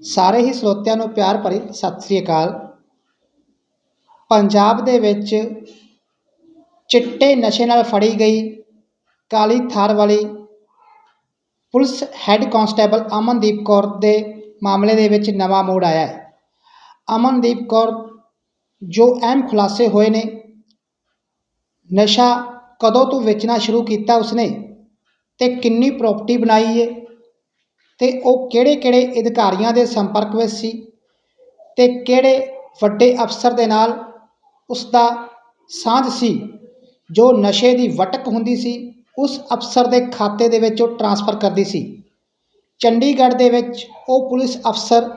ਸਾਰੇ ਹੀ ਸਰੋਤਿਆਂ ਨੂੰ ਪਿਆਰ ਭਰੀ ਸਤਿ ਸ੍ਰੀ ਅਕਾਲ। ਪੰਜਾਬ ਦੇ ਵਿੱਚ ਚਿੱਟੇ ਨਸ਼ੇ ਨਾਲ ਫੜੀ ਗਈ ਕਾਲੀ ਥਾਰ ਵਾਲੀ police head constable Amandeep Kaur ਦੇ ਮਾਮਲੇ ਦੇ ਵਿੱਚ ਨਵਾਂ ਮੋੜ ਆਇਆ ਹੈ। ਅਮਨਦੀਪ ਕੌਰ ਜੋ ਅਹਿਮ ਖੁਲਾਸੇ ਹੋਏ ਨੇ, ਨਸ਼ਾ ਕਦੋਂ ਤੋਂ ਵੇਚਣਾ ਸ਼ੁਰੂ ਕੀਤਾ ਉਸਨੇ ਤੇ ਕਿੰਨੀ ਪ੍ਰਾਪਰਟੀ ਬਣਾਈ ਹੈ ਅਤੇ ਉਹ ਕਿਹੜੇ ਕਿਹੜੇ ਅਧਿਕਾਰੀਆਂ ਦੇ ਸੰਪਰਕ ਵਿੱਚ ਸੀ ਅਤੇ ਕਿਹੜੇ ਵੱਡੇ ਅਫਸਰ ਦੇ ਨਾਲ ਉਸਦਾ ਸਾਂਝ ਸੀ, ਜੋ ਨਸ਼ੇ ਦੀ ਵਟਕ ਹੁੰਦੀ ਸੀ, ਉਸ ਅਫਸਰ ਦੇ ਖਾਤੇ ਦੇ ਵਿੱਚ ਉਹ ਟ੍ਰਾਂਸਫਰ ਕਰਦੀ ਸੀ। ਚੰਡੀਗੜ੍ਹ ਦੇ ਵਿੱਚ ਉਹ ਪੁਲਿਸ ਅਫਸਰ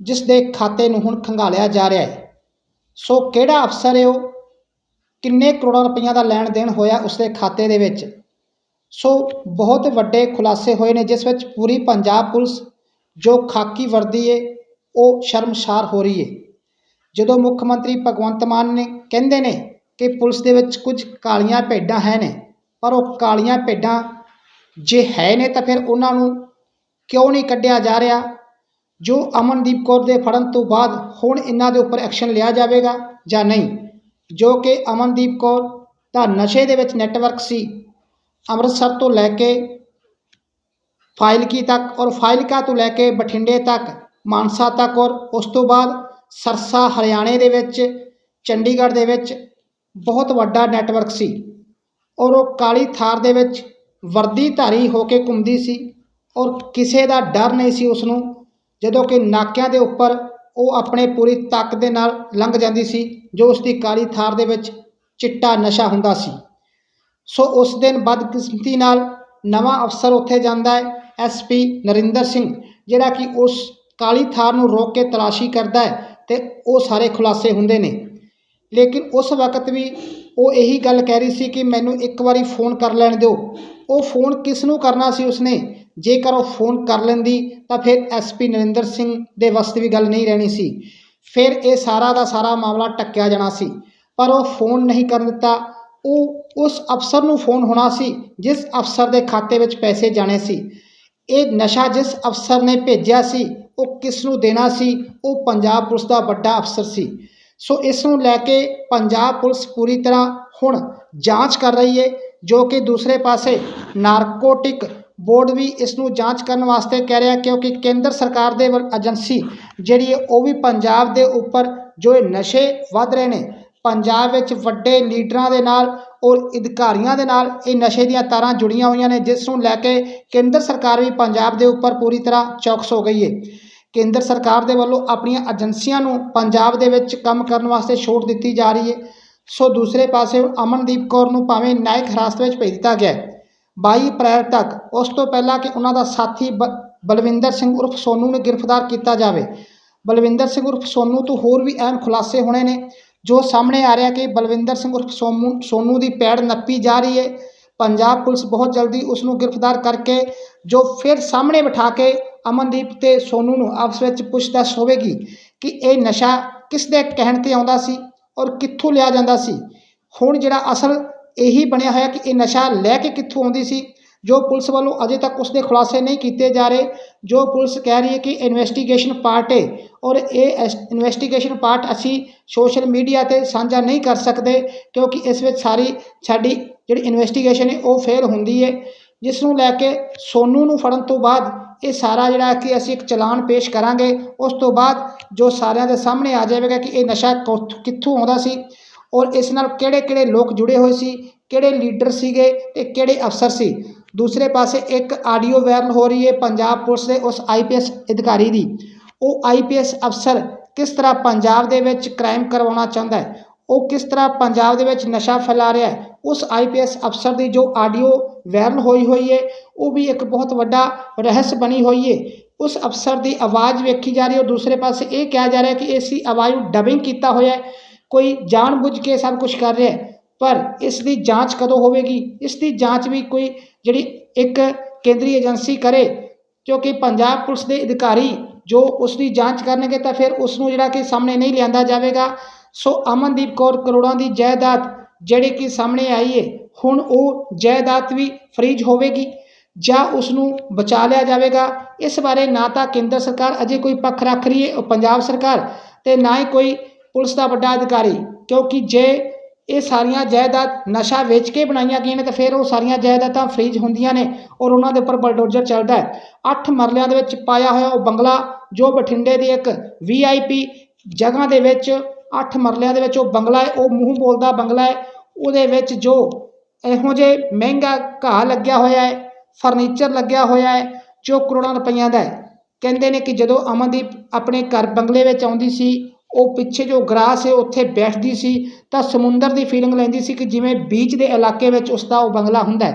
ਜਿਸ ਦੇ ਖਾਤੇ ਨੂੰ ਹੁਣ ਖੰਗਾਲਿਆ ਜਾ ਰਿਹਾ ਹੈ। ਸੋ ਕਿਹੜਾ ਅਫਸਰ ਹੈ ਉਹ? ਕਿੰਨੇ ਕਰੋੜਾਂ ਰੁਪਈਆਂ ਦਾ ਲੈਣ ਦੇਣ ਹੋਇਆ ਉਸ ਦੇ ਖਾਤੇ ਦੇ ਵਿੱਚ? ਸੋ ਬਹੁਤ ਵੱਡੇ ਖੁਲਾਸੇ ਹੋਏ ਨੇ, ਜਿਸ ਵਿੱਚ ਪੂਰੀ ਪੰਜਾਬ ਪੁਲਿਸ ਜੋ ਖਾਕੀ ਵਰਦੀ ਹੈ ਉਹ ਸ਼ਰਮਸ਼ਾਰ ਹੋ ਰਹੀ ਹੈ ਜਦੋਂ ਮੁੱਖ ਮੰਤਰੀ ਭਗਵੰਤ ਮਾਨ ਨੇ ਕਹਿੰਦੇ ਨੇ ਕਿ ਪੁਲਿਸ ਦੇ ਵਿੱਚ ਕੁਝ ਕਾਲੀਆਂ ਭੇਡਾਂ ਹੈ ਨੇ, ਪਰ ਉਹ ਕਾਲੀਆਂ ਭੇਡਾਂ ਜੇ ਹੈ ਨੇ ਤਾਂ ਫਿਰ ਉਹਨਾਂ ਨੂੰ ਕਿਉਂ ਨਹੀਂ ਕੱਢਿਆ ਜਾ ਰਿਹਾ? ਜੋ ਅਮਨਦੀਪ ਕੌਰ ਦੇ ਫੜਨ ਤੋਂ ਬਾਅਦ ਹੁਣ ਇਹਨਾਂ ਦੇ ਉੱਪਰ ਐਕਸ਼ਨ ਲਿਆ ਜਾਵੇਗਾ ਜਾਂ ਨਹੀਂ? ਜੋ ਕਿ ਅਮਨਦੀਪ ਕੌਰ ਦਾ ਨਸ਼ੇ ਦੇ ਵਿੱਚ ਨੈਟਵਰਕ ਸੀ ਅੰਮ੍ਰਿਤਸਰ ਤੋਂ ਲੈ ਕੇ ਫਾਜ਼ਿਲਕੀ ਤੱਕ ਔਰ ਫਾਜ਼ਿਲਕਾ ਤੋਂ ਲੈ ਕੇ ਬਠਿੰਡੇ ਤੱਕ, ਮਾਨਸਾ ਤੱਕ ਔਰ ਉਸ ਤੋਂ ਬਾਅਦ ਸਰਸਾ, ਹਰਿਆਣੇ ਦੇ ਵਿੱਚ, ਚੰਡੀਗੜ੍ਹ ਦੇ ਵਿੱਚ ਬਹੁਤ ਵੱਡਾ ਨੈਟਵਰਕ ਸੀ ਔਰ ਉਹ ਕਾਲੀ ਥਾਰ ਦੇ ਵਿੱਚ ਵਰਦੀ ਧਾਰੀ ਹੋ ਕੇ ਘੁੰਮਦੀ ਸੀ ਔਰ ਕਿਸੇ ਦਾ ਡਰ ਨਹੀਂ ਸੀ ਉਸ ਨੂੰ, ਜਦੋਂ ਕਿ ਨਾਕਿਆਂ ਦੇ ਉੱਪਰ ਉਹ ਆਪਣੇ ਪੂਰੀ ਤਾਕਤ ਦੇ ਨਾਲ ਲੰਘ ਜਾਂਦੀ ਸੀ ਜੋ ਉਸ ਦੀ ਕਾਲੀ ਥਾਰ ਦੇ ਵਿੱਚ ਚਿੱਟਾ ਨਸ਼ਾ ਹੁੰਦਾ ਸੀ। ਸੋ ਉਸ ਦਿਨ ਬਦਕਿਸਮਤੀ ਨਾਲ ਨਵਾਂ ਅਫਸਰ ਉੱਥੇ ਜਾਂਦਾ ਹੈ ਐਸਪੀ ਨਰਿੰਦਰ ਸਿੰਘ, ਜਿਹੜਾ ਕਿ ਉਸ ਕਾਲੀ ਥਾਰ ਨੂੰ ਰੋਕ ਕੇ ਤਲਾਸ਼ੀ ਕਰਦਾ ਹੈ ਤੇ ਉਹ ਸਾਰੇ ਖੁਲਾਸੇ ਹੁੰਦੇ ਨੇ। ਲੇਕਿਨ ਉਸ ਵਕਤ ਵੀ ਉਹ ਇਹੀ ਗੱਲ ਕਹਿ ਰਹੀ ਸੀ ਕਿ ਮੈਨੂੰ ਇੱਕ ਵਾਰੀ ਫੋਨ ਕਰ ਲੈਣ ਦਿਓ। ਉਹ ਫੋਨ ਕਿਸ ਨੂੰ ਕਰਨਾ ਸੀ ਉਸਨੇ? ਜੇਕਰ ਉਹ ਫੋਨ ਕਰ ਲੈਂਦੀ ਤਾਂ ਫਿਰ ਐਸਪੀ ਨਰਿੰਦਰ ਸਿੰਘ ਦੇ ਵੱਸ ਵੀ ਗੱਲ ਨਹੀਂ ਰਹਿਣੀ ਸੀ। ਫਿਰ ਇਹ ਸਾਰਾ ਦਾ ਸਾਰਾ ਮਾਮਲਾ ਟੱਕਿਆ ਜਾਣਾ ਸੀ। ਪਰ ਉਹ ਫੋਨ ਨਹੀਂ ਕਰਨ ਦਿੱਤਾ। ਉਹ ਉਸ ਅਫਸਰ ਨੂੰ ਫੋਨ ਹੋਣਾ ਸੀ, ਜਿਸ ਅਫਸਰ ਦੇ ਖਾਤੇ ਵਿੱਚ ਪੈਸੇ ਜਾਣੇ ਸੀ। ਇਹ ਨਸ਼ਾ ਜਿਸ ਅਫਸਰ ਨੇ ਭੇਜਿਆ ਸੀ, ਉਹ ਕਿਸ ਨੂੰ ਦੇਣਾ ਸੀ? ਉਹ ਪੰਜਾਬ ਪੁਲਿਸ ਦਾ ਵੱਡਾ ਅਫਸਰ ਸੀ। ਸੋ ਇਸ ਨੂੰ ਲੈ ਕੇ ਪੰਜਾਬ ਪੁਲਿਸ ਪੂਰੀ ਤਰ੍ਹਾਂ ਹੁਣ ਜਾਂਚ ਕਰ ਰਹੀ ਹੈ ਜੋ ਕਿ ਦੂਸਰੇ ਪਾਸੇ ਨਾਰਕੋਟਿਕ ਬੋਰਡ ਵੀ ਇਸ ਨੂੰ ਜਾਂਚ ਕਰਨ ਵਾਸਤੇ ਕਹਿ ਰਿਹਾ, ਕਿਉਂਕਿ ਕੇਂਦਰ ਸਰਕਾਰ ਦੇ ਏਜੰਸੀ ਜਿਹੜੀ ਹੈ ਉਹ ਵੀ ਪੰਜਾਬ ਦੇ ਉੱਪਰ ਜੋ ਇਹ ਨਸ਼ੇ ਵੱਧ ਰਹੇ ਨੇ ਪੰਜਾਬ ਵਿੱਚ ਵੱਡੇ ਲੀਡਰਾਂ ਦੇ ਨਾਲ ਔਰ ਅਧਿਕਾਰੀਆਂ ਦੇ ਨਾਲ ਇਹ ਨਸ਼ੇ ਦੀਆਂ ਤਾਰਾਂ ਜੁੜੀਆਂ ਹੋਈਆਂ ਨੇ, ਜਿਸ ਨੂੰ ਲੈ ਕੇ ਕੇਂਦਰ ਸਰਕਾਰ ਵੀ ਪੰਜਾਬ ਦੇ ਉੱਪਰ ਪੂਰੀ ਤਰ੍ਹਾਂ ਚੌਕਸ ਹੋ ਗਈ ਹੈ। ਕੇਂਦਰ ਸਰਕਾਰ ਦੇ ਵੱਲੋਂ ਆਪਣੀਆਂ ਏਜੰਸੀਆਂ ਨੂੰ ਪੰਜਾਬ ਦੇ ਵਿੱਚ ਕੰਮ ਕਰਨ ਵਾਸਤੇ ਛੋਟ ਦਿੱਤੀ ਜਾ ਰਹੀ ਹੈ। ਸੋ ਦੂਸਰੇ ਪਾਸੇ ਹੁਣ ਅਮਨਦੀਪ ਕੌਰ ਨੂੰ ਭਾਵੇਂ ਨਾਇਕ ਹਿਰਾਸਤ ਵਿੱਚ ਭੇਜ ਦਿੱਤਾ ਗਿਆ ਹੈ। 22 ਅਪ੍ਰੈਲ ਤੱਕ ਉਸ ਤੋਂ ਪਹਿਲਾਂ ਕਿ ਉਹਨਾਂ ਦਾ ਸਾਥੀ ਬ, ਬਲਵਿੰਦਰ ਸਿੰਘ ਉਰਫ ਸੋਨੂ ਨੂੰ ਗ੍ਰਿਫਤਾਰ ਕੀਤਾ ਜਾਵੇ। ਬਲਵਿੰਦਰ ਸਿੰਘ ਉਰਫ ਸੋਨੂ ਤੋਂ ਹੋਰ ਵੀ ਅਹਿਮ ਖੁਲਾਸੇ ਹੋਣੇ ਨੇ। ਜੋ ਸਾਹਮਣੇ ਆ ਰਿਹਾ ਕਿ ਬਲਵਿੰਦਰ ਸਿੰਘ ਉਰਫ ਸੋਮੂ ਸੋਨੂ ਦੀ ਪੈੜ ਨੱਪੀ ਜਾ ਰਹੀ ਹੈ। ਪੰਜਾਬ ਪੁਲਿਸ ਬਹੁਤ ਜਲਦੀ ਉਸ ਨੂੰ ਗ੍ਰਿਫਤਾਰ ਕਰਕੇ ਜੋ ਫਿਰ ਸਾਹਮਣੇ ਬਿਠਾ ਕੇ ਅਮਨਦੀਪ ਤੇ ਸੋਨੂ ਨੂੰ ਆਪਸ ਵਿੱਚ ਪੁੱਛਤਾਛ ਹੋਵੇਗੀ ਕਿ ਇਹ ਨਸ਼ਾ ਕਿਸ ਦੇ ਕਹਿਣ ਤੇ ਆਉਂਦਾ ਸੀ ਔਰ ਕਿੱਥੋਂ ਲਿਆ ਜਾਂਦਾ ਸੀ। ਹੁਣ ਜਿਹੜਾ ਅਸਲ ਇਹੀ ਬਣਿਆ ਹੋਇਆ ਕਿ ਇਹ ਨਸ਼ਾ ਲੈ ਕੇ ਕਿੱਥੋਂ ਆਉਂਦੀ ਸੀ ਜੋ ਪੁਲਿਸ ਵੱਲੋਂ ਅਜੇ ਤੱਕ ਉਸ ਦੇ ਖੁਲਾਸੇ ਨਹੀਂ ਕੀਤੇ ਜਾ ਰਹੇ, ਜੋ ਪੁਲਿਸ ਕਹਿ ਰਹੀ ਹੈ ਕਿ ਇਨਵੈਸਟੀਗੇਸ਼ਨ ਪਾਰਟ ਹੈ ਔਰ ਇਹ ਇਨਵੈਸਟੀਗੇਸ਼ਨ ਪਾਰਟ ਅਸੀਂ ਸੋਸ਼ਲ ਮੀਡੀਆ ਤੇ ਸਾਂਝਾ ਨਹੀਂ ਕਰ ਸਕਦੇ ਕਿਉਂਕਿ ਇਸ ਵਿੱਚ ਸਾਰੀ ਸਾਡੀ ਜਿਹੜੀ ਇਨਵੈਸਟੀਗੇਸ਼ਨ ਹੈ ਉਹ ਫੇਲ ਹੁੰਦੀ ਹੈ। ਜਿਸ ਨੂੰ ਲੈ ਕੇ ਸੋਨੂ ਨੂੰ ਫੜਨ ਤੋਂ ਬਾਅਦ ਇਹ ਸਾਰਾ ਜਿਹੜਾ ਕਿ ਅਸੀਂ ਇੱਕ ਚਲਾਨ ਪੇਸ਼ ਕਰਾਂਗੇ, ਉਸ ਤੋਂ ਬਾਅਦ ਜੋ ਸਾਰਿਆਂ ਦੇ ਸਾਹਮਣੇ ਆ ਜਾਵੇਗਾ ਕਿ ਇਹ ਨਸ਼ਾ ਕਿੱਥੋਂ ਆਉਂਦਾ ਸੀ ਔਰ ਇਸ ਨਾਲ ਕਿਹੜੇ ਕਿਹੜੇ ਲੋਕ ਜੁੜੇ ਹੋਏ ਸੀ, ਕਿਹੜੇ ਲੀਡਰ ਸੀਗੇ ਤੇ ਕਿਹੜੇ ਅਫਸਰ ਸੀ। ਦੂਸਰੇ ਪਾਸੇ ਇੱਕ ਆਡੀਓ ਵਾਇਰਲ ਹੋ ਰਹੀ ਹੈ ਪੰਜਾਬ ਪੁਲਿਸ ਦੇ ਉਸ ਆਈਪੀਐਸ ਅਧਿਕਾਰੀ ਦੀ। ਉਹ ਆਈਪੀਐਸ ਅਫਸਰ ਕਿਸ ਤਰ੍ਹਾਂ ਪੰਜਾਬ ਦੇ ਵਿੱਚ ਕ੍ਰਾਈਮ ਕਰਵਾਉਣਾ ਚਾਹੁੰਦਾ ਹੈ? ਉਹ ਕਿਸ ਤਰ੍ਹਾਂ ਪੰਜਾਬ ਦੇ ਵਿੱਚ ਨਸ਼ਾ ਫੈਲਾ ਰਿਹਾ ਹੈ? ਉਸ ਆਈਪੀਐਸ ਅਫਸਰ ਦੀ ਜੋ ਆਡੀਓ ਵਾਇਰਲ ਹੋਈ ਹੋਈ ਹੈ, ਉਹ ਵੀ ਇੱਕ ਬਹੁਤ ਵੱਡਾ ਰਹੱਸ ਬਣੀ ਹੋਈ ਹੈ। ਉਸ ਅਫਸਰ ਦੀ ਆਵਾਜ਼ ਵੇਖੀ ਜਾ ਰਹੀ ਹੈ ਦੂਸਰੇ ਪਾਸੇ ਇਹ ਕਿਹਾ ਜਾ ਰਿਹਾ ਕਿ ਇਸ ਆਵਾਜ਼ ਨੂੰ ਡਬਿੰਗ ਕੀਤਾ ਹੋਇਆ ਹੈ। ਕੋਈ ਜਾਣਬੁੱਝ ਕੇ ਸਭ ਕੁਝ ਕਰ ਰਿਹਾ ਹੈ, ਪਰ ਇਸ ਦੀ ਜਾਂਚ ਕਦੋਂ ਹੋਵੇਗੀ? ਇਸ ਦੀ ਜਾਂਚ ਵੀ ਕੋਈ ਜਿਹੜੀ ਇੱਕ ਕੇਂਦਰੀ ਏਜੰਸੀ ਕਰੇ, ਕਿਉਂਕਿ ਪੰਜਾਬ ਪੁਲਿਸ ਦੇ ਅਧਿਕਾਰੀ ਜੋ ਉਸ ਦੀ ਜਾਂਚ ਕਰਨਗੇ ਤਾਂ ਫਿਰ ਉਸ ਨੂੰ ਜਿਹੜਾ ਕਿ ਸਾਹਮਣੇ ਨਹੀਂ ਲਿਆਂਦਾ ਜਾਵੇਗਾ। ਸੋ ਅਮਨਦੀਪ ਕੌਰ ਕਰੋੜਾਂ ਦੀ ਜਾਇਦਾਦ ਜਿਹੜੀ ਕਿ ਸਾਹਮਣੇ ਆਈ ਹੈ ਹੁਣ ਉਹ ਜਾਇਦਾਦ ਵੀ ਫਰੀਜ ਹੋਵੇਗੀ ਜਾਂ ਉਸ ਨੂੰ ਬਚਾ ਲਿਆ ਜਾਵੇਗਾ। ਇਸ ਬਾਰੇ ਨਾ ਤਾਂ ਕੇਂਦਰ ਸਰਕਾਰ ਅਜੇ ਕੋਈ ਪੱਖ ਰੱਖ ਰਹੀ ਹੈ ਪੰਜਾਬ ਸਰਕਾਰ ਅਤੇ ਨਾ ਹੀ ਕੋਈ ਪੁਲਿਸ ਦਾ ਵੱਡਾ ਅਧਿਕਾਰੀ, ਕਿਉਂਕਿ ਜੇ ਇਹ ਸਾਰੀਆਂ ਜਾਇਦਾਦ ਨਸ਼ਾ ਵੇਚ ਕੇ ਬਣਾਈਆਂ ਗਈਆਂ ਨੇ ਤਾਂ ਫਿਰ ਉਹ ਸਾਰੀਆਂ ਜਾਇਦਾਦਾਂ ਫਰੀਜ਼ ਹੁੰਦੀਆਂ ਨੇ ਔਰ ਉਹਨਾਂ ਦੇ ਉੱਪਰ ਬਲਡੋਜ਼ਰ ਚੱਲਦਾ ਹੈ। ਅੱਠ ਮਰਲਿਆਂ ਦੇ ਵਿੱਚ ਪਾਇਆ ਹੋਇਆ ਉਹ ਬੰਗਲਾ, ਜੋ ਬਠਿੰਡੇ ਦੀ ਇੱਕ ਵੀ ਆਈ ਪੀ ਜਗ੍ਹਾ ਦੇ ਵਿੱਚ ਅੱਠ ਮਰਲਿਆਂ ਦੇ ਵਿੱਚ ਉਹ ਬੰਗਲਾ ਹੈ, ਉਹ ਮੂੰਹ ਬੋਲਦਾ ਬੰਗਲਾ ਹੈ, ਉਹਦੇ ਵਿੱਚ ਜੋ ਇਹੋ ਜਿਹੇ ਮਹਿੰਗਾ ਘਾਹ ਲੱਗਿਆ ਹੋਇਆ ਹੈ ਫਰਨੀਚਰ ਲੱਗਿਆ ਹੋਇਆ ਹੈ, ਜੋ ਕਰੋੜਾਂ ਰੁਪਈਆਂ ਦਾ ਹੈ। ਕਹਿੰਦੇ ਨੇ ਕਿ ਜਦੋਂ ਅਮਨਦੀਪ ਆਪਣੇ ਘਰ ਬੰਗਲੇ ਵਿੱਚ ਆਉਂਦੀ ਸੀ ਉਹ ਪਿੱਛੇ ਜੋ ਗਰਾਸ ਹੈ, ਉੱਥੇ ਬੈਠਦੀ ਸੀ ਤਾਂ ਸਮੁੰਦਰ ਦੀ ਫੀਲਿੰਗ ਲੈਂਦੀ ਸੀ ਕਿ ਜਿਵੇਂ ਬੀਚ ਦੇ ਇਲਾਕੇ ਵਿੱਚ ਉਸਦਾ ਉਹ ਬੰਗਲਾ ਹੁੰਦਾ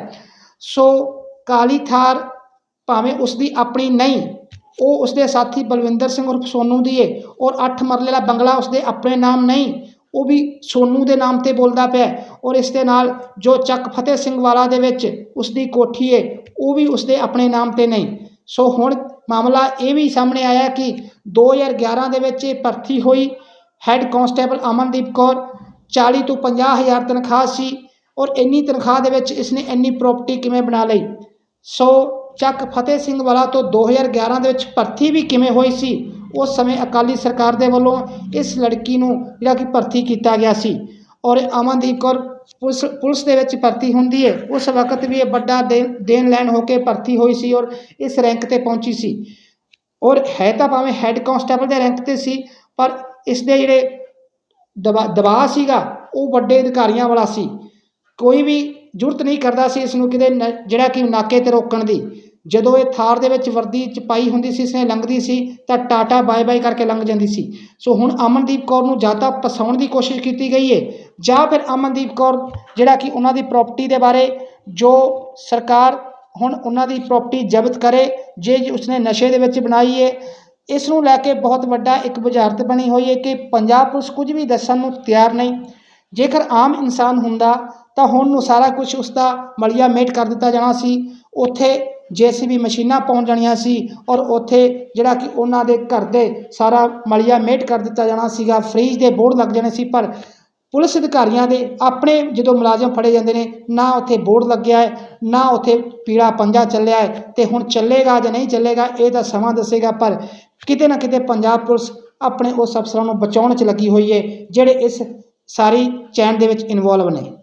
ਸੋ ਕਾਲੀ ਥਾਰ ਭਾਵੇਂ ਉਸਦੀ ਆਪਣੀ ਨਹੀਂ, ਉਹ ਉਸਦੇ ਸਾਥੀ ਬਲਵਿੰਦਰ ਸਿੰਘ ਉਰਫ ਸੋਨੂ ਦੀ ਏ ਔਰ 8 ਮਰਲੇ ਦਾ ਬੰਗਲਾ ਉਸਦੇ ਆਪਣੇ ਨਾਮ ਨਹੀਂ, ਉਹ ਵੀ ਸੋਨੂ ਦੇ ਨਾਮ ਤੇ ਬੋਲਦਾ ਪਿਆ ਔਰ ਇਸ ਦੇ ਨਾਲ ਜੋ ਚੱਕ ਫਤਿਹ ਸਿੰਘ ਵਾਲਾ ਦੇ ਵਿੱਚ ਉਸਦੀ ਕੋਠੀ ਏ, ਉਹ ਵੀ ਉਸਦੇ ਆਪਣੇ ਨਾਮ ਤੇ ਨਹੀਂ। ਸੋ ਹੁਣ ਮਾਮਲਾ ਇਹ ਵੀ ਸਾਹਮਣੇ ਆਇਆ ਕਿ 2011 ਦੇ ਵਿੱਚ ਇਹ ਭਰਤੀ ਹੋਈ ਹੈੱਡ ਕਾਂਸਟੇਬਲ ਅਮਨਦੀਪ ਕੌਰ 40 ਤੋਂ 50 ਹਜ਼ਾਰ ਤਨਖਾਹ ਸੀ ਔਰ ਇੰਨੀ ਤਨਖਾਹ ਦੇ ਵਿੱਚ ਇਸਨੇ ਇੰਨੀ ਪ੍ਰਾਪਰਟੀ ਕਿਵੇਂ ਬਣਾ ਲਈ? ਸੋ ਚੱਕ ਫਤਿਹ ਸਿੰਘ ਵਾਲਾ ਤੋਂ 2011 ਦੇ ਵਿੱਚ ਭਰਤੀ ਵੀ ਕਿਵੇਂ ਹੋਈ ਸੀ? ਉਸ ਸਮੇਂ ਅਕਾਲੀ ਸਰਕਾਰ ਦੇ ਵੱਲੋਂ ਇਸ ਲੜਕੀ ਨੂੰ ਜਿਹੜਾ ਕਿ ਭਰਤੀ ਕੀਤਾ ਗਿਆ ਸੀ ਔਰ ਅਮਨਦੀਪ ਕੌਰ ਪੁਲਿਸ ਪੁਲਿਸ ਦੇ ਵਿੱਚ ਭਰਤੀ ਹੁੰਦੀ ਹੈ ਉਸ ਵਕਤ ਵੀ ਇਹ ਵੱਡਾ ਦੇਣ ਦੇਣ ਲੈਣ ਹੋ ਕੇ ਭਰਤੀ ਹੋਈ ਸੀ ਔਰ ਇਸ ਰੈਂਕ ਤੇ ਪਹੁੰਚੀ ਸੀ। ਔਰ ਹੈ ਤਾਂ ਭਾਵੇਂ ਹੈੱਡ ਕਾਂਸਟੇਬਲ ਦੇ ਰੈਂਕ ਤੇ ਸੀ, ਪਰ ਇਸ ਦੇ ਜਿਹੜੇ ਦਬਾ, ਦਬਾਅ ਸੀਗਾ, ਉਹ ਵੱਡੇ ਅਧਿਕਾਰੀਆਂ ਵਾਲਾ ਸੀ। ਕੋਈ ਵੀ ਜ਼ਰੂਰਤ ਨਹੀਂ ਕਰਦਾ ਸੀ ਇਸ ਨੂੰ ਕਿਤੇ ਨ- ਜਿਹੜਾ ਕਿ ਨਾਕੇ ਤੇ ਰੋਕਣ ਦੀ। ਜਦੋਂ ਇਹ ਥਾਰ ਦੇ ਵਿੱਚ ਵਰਦੀ ਚ ਪਾਈ ਹੁੰਦੀ ਸੀ ਇਸਨੇ ਲੰਘਦੀ ਸੀ, ਤਾਂ ਟਾਟਾ ਬਾਏ ਬਾਏ ਕਰਕੇ ਲੰਘ ਜਾਂਦੀ ਸੀ। ਸੋ ਹੁਣ ਅਮਨਦੀਪ ਕੌਰ ਨੂੰ ਜਾਂ ਤਾਂ ਫਸਾਉਣ ਦੀ ਕੋਸ਼ਿਸ਼ ਕੀਤੀ ਗਈ ਹੈ ਜਾਂ ਫਿਰ ਅਮਨਦੀਪ ਕੌਰ ਜਿਹੜਾ ਕਿ ਉਹਨਾਂ ਦੀ ਪ੍ਰਾਪਰਟੀ ਦੇ ਬਾਰੇ ਜੋ ਸਰਕਾਰ ਹੁਣ ਉਹਨਾਂ ਦੀ ਪ੍ਰਾਪਰਟੀ ਜ਼ਬਤ ਕਰੇ, ਜੇ ਉਸਨੇ ਨਸ਼ੇ ਦੇ ਵਿੱਚ ਬਣਾਈ ਹੈ ਇਸ ਨੂੰ ਲੈ ਕੇ ਬਹੁਤ ਵੱਡਾ ਇੱਕ ਬੁਝਾਰਤ ਬਣੀ ਹੋਈ ਹੈ ਕਿ ਪੰਜਾਬ ਪੁਲਿਸ ਕੁਝ ਵੀ ਦੱਸਣ ਨੂੰ ਤਿਆਰ ਨਹੀਂ। ਜੇਕਰ ਆਮ ਇਨਸਾਨ ਹੁੰਦਾ, ਤਾਂ ਹੁਣ ਨੂੰ ਸਾਰਾ ਕੁਝ ਉਸ ਦਾ ਮਲੀਆ ਮੇਟ ਕਰ ਦਿੱਤਾ ਜਾਣਾ ਸੀ। ਉੱਥੇ ਜੇਸੀਬੀ ਮਸ਼ੀਨਾਂ ਪਹੁੰਚ ਜਾਣੀਆਂ ਸੀ ਔਰ ਉੱਥੇ ਜਿਹੜਾ ਕਿ ਉਹਨਾਂ ਦੇ ਘਰ ਦੇ ਸਾਰਾ ਮਲੀਆ ਮੇਟ ਕਰ ਦਿੱਤਾ ਜਾਣਾ ਸੀਗਾ, ਫ੍ਰੀਜ ਦੇ ਬੋਰਡ ਲੱਗ ਜਾਣੇ ਸੀ, ਪਰ ਪੁਲਿਸ ਅਧਿਕਾਰੀਆਂ ਦੇ ਆਪਣੇ ਜਦੋਂ ਮੁਲਾਜ਼ਮ ਫੜੇ ਜਾਂਦੇ ਨੇ, ਨਾ ਉੱਥੇ ਬੋਰਡ ਲੱਗਿਆ ਹੈ, ਨਾ ਉੱਥੇ ਪੀੜਾ ਪੰਜਾ ਚੱਲਿਆ ਹੈ ਤੇ ਹੁਣ ਚੱਲੇਗਾ ਜਾਂ ਨਹੀਂ ਚੱਲੇਗਾ ਇਹ ਤਾਂ ਸਮਾਂ ਦੱਸੇਗਾ, ਪਰ ਕਿਤੇ ਨਾ ਕਿਤੇ ਪੰਜਾਬ ਪੁਲਿਸ ਆਪਣੇ ਉਸ ਅਫਸਰਾਂ ਨੂੰ ਬਚਾਉਣ 'ਚ ਲੱਗੀ ਹੋਈ ਹੈ, ਜਿਹੜੇ ਇਸ ਸਾਰੀ ਚੈਨ ਦੇ ਵਿੱਚ ਇਨਵੋਲਵ ਨੇ।